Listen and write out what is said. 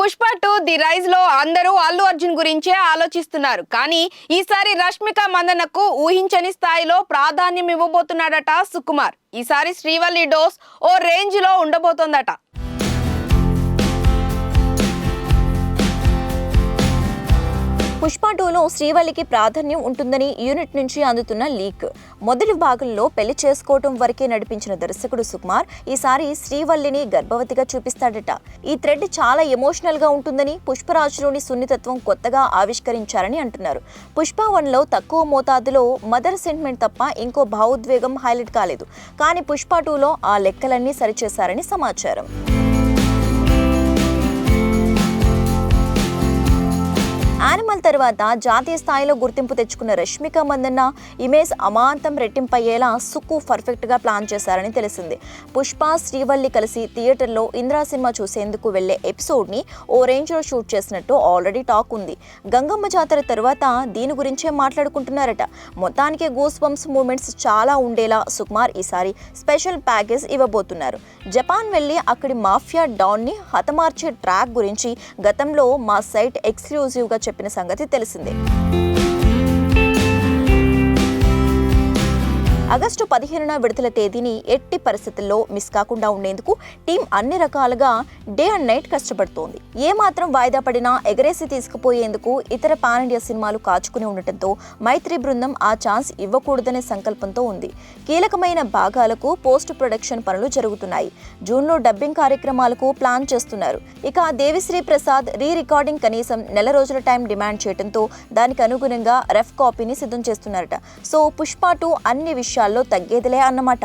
Pushpa two the రైజ్లో అందరూ అల్లు అర్జున్ గురించే ఆలోచిస్తున్నారు. కానీ ఈసారి రష్మిక మందనకు ఊహించని స్థాయిలో ప్రాధాన్యం ఇవ్వబోతున్నాడట సుకుమార్. ఈసారి శ్రీవల్లి డోస్ ఓ రేంజ్లో ఉండబోతోందట. పుష్ప టూలో శ్రీవల్లికి ప్రాధాన్యం ఉంటుందని యూనిట్ నుంచి అందుతున్న లీక్. మొదటి భాగంలో పెళ్ళి చేసుకోవటం వరకే నడిపించిన దర్శకుడు సుకుమార్ ఈసారి శ్రీవల్లిని గర్భవతిగా చూపిస్తాడట. ఈ థ్రెడ్ చాలా ఎమోషనల్గా ఉంటుందని పుష్పరాజులోని సున్నితత్వం కొత్తగా ఆవిష్కరించారని అంటున్నారు. పుష్ప వన్లో తక్కువ మోతాదులో మదర్ సెంటిమెంట్ తప్ప ఇంకో భావోద్వేగం హైలైట్ కాలేదు. కానీ పుష్ప టూలో ఆ లెక్కలన్నీ సరిచేశారని సమాచారం. తర్వాత జాతీయ స్థాయిలో గుర్తింపు తెచ్చుకున్న రష్మిక మందన్న ఇమేజ్ అమాంతం రెట్టింపయ్యేలా సుక్కు పర్ఫెక్ట్గా ప్లాన్ చేశారని తెలిసింది. పుష్ప శ్రీవల్లి కలిసి థియేటర్లో ఇంద్రా సినిమా చూసేందుకు వెళ్ళే ఎపిసోడ్ని ఓ రేంజ్లో షూట్ చేసినట్టు ఆల్రెడీ టాక్ ఉంది. గంగమ్మ జాతర తర్వాత దీని గురించే మాట్లాడుకుంటున్నారట. మొత్తానికి గూస్ బంప్స్ మూమెంట్స్ చాలా ఉండేలా సుకుమార్ ఈసారి స్పెషల్ ప్యాకేజ్ ఇవ్వబోతున్నారు. జపాన్ వెళ్ళి అక్కడి మాఫియా డాన్ని హతమార్చే ట్రాక్ గురించి గతంలో మా సైట్ ఎక్స్క్లూజివ్గా చెప్పిన సంగతి తెలిసిందే. ఆగస్టు పదిహేనున విడుదల తేదీని ఎట్టి పరిస్థితుల్లో మిస్ కాకుండా ఉండేందుకు టీం అన్ని రకాలుగా డే అండ్ నైట్ కష్టపడుతోంది. ఏ మాత్రం వాయిదా పడినా ఎగరేసి తీసుకుపోయేందుకు ఇతర పాన్ ఇండియా సినిమాలు కాచుకుని ఉండటంతో మైత్రి బృందం ఆ ఛాన్స్ ఇవ్వకూడదనే సంకల్పంతో ఉంది. కీలకమైన భాగాలకు పోస్ట్ ప్రొడక్షన్ పనులు జరుగుతున్నాయి. జూన్లో డబ్బింగ్ కార్యక్రమాలకు ప్లాన్ చేస్తున్నారు. ఇక దేవిశ్రీ ప్రసాద్ రీ రికార్డింగ్ కనీసం నెల రోజుల టైం డిమాండ్ చేయడంతో దానికి అనుగుణంగా రఫ్ కాపీని సిద్ధం చేస్తున్నారట. సో పుష్ప టూ అన్ని విషయాలు నిమిషాల్లో తగ్గేదిలే అన్నమాట.